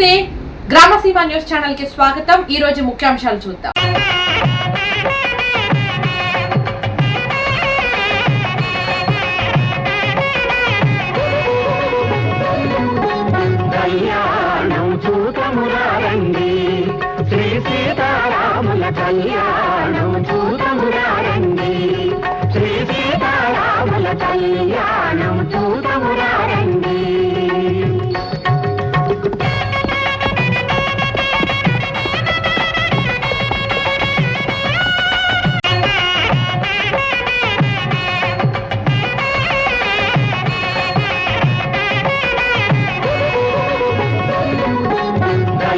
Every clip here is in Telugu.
నమస్తే. గ్రామసీమ న్యూస్ ఛానల్కి స్వాగతం. ఈ రోజు ముఖ్యాంశాలు చూద్దాం. కళ్యాణం చూతమురారండి శ్రీ సీతారాముల కళ్యాణం చూతమురారండి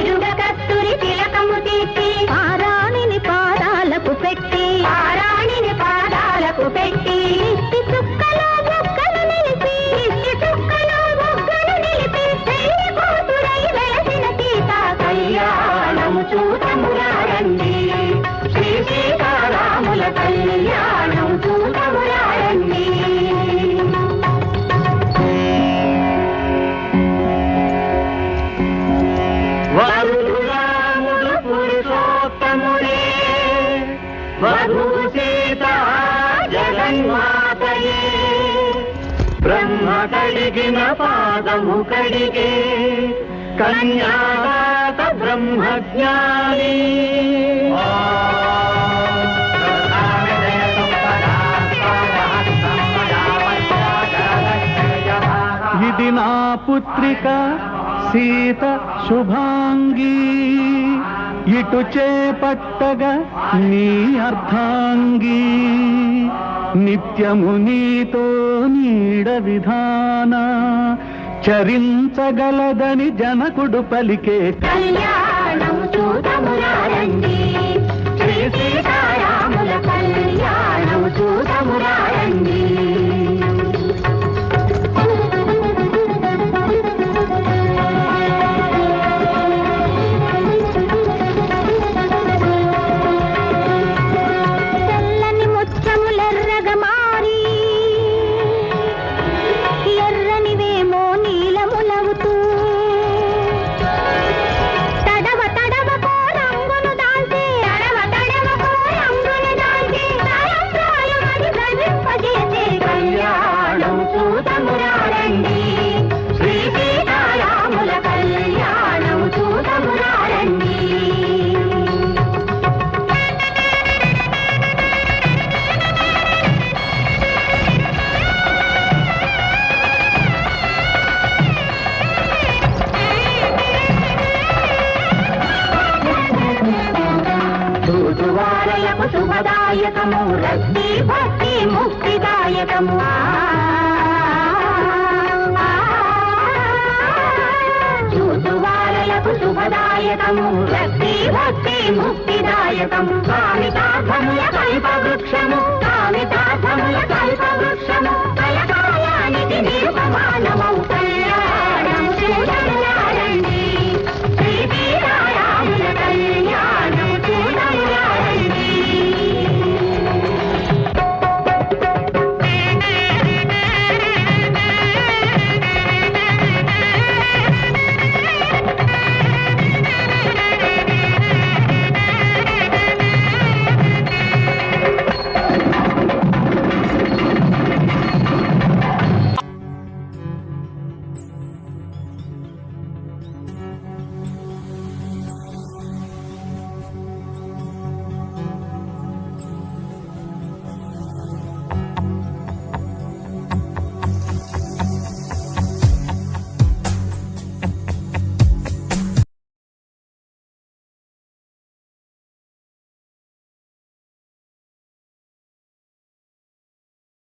இருவரும் पादमु कड़िगे कन्या ब्रह्मज्ञानी। पुत्रिका सीता शुभांगी। ఇటు చేపట్టగా నీ అర్థాంగి నిత్యము నీతో నీడ విధాన చరించగలదని జనకుడు పలికే కళ్యాణం ఋతువారలకు శుభదాయకము రక్తి భక్తి ముక్తిదాయకము. ఋతువారలకు శుభదాయకము రక్తి భక్తి ముక్తిదాయకము. కామితార్థముల కల్ప వృక్షము కామితార్థముల కల్ప వృక్షము కలకాలానికి నిరుపమానమౌ కళ్యాణము.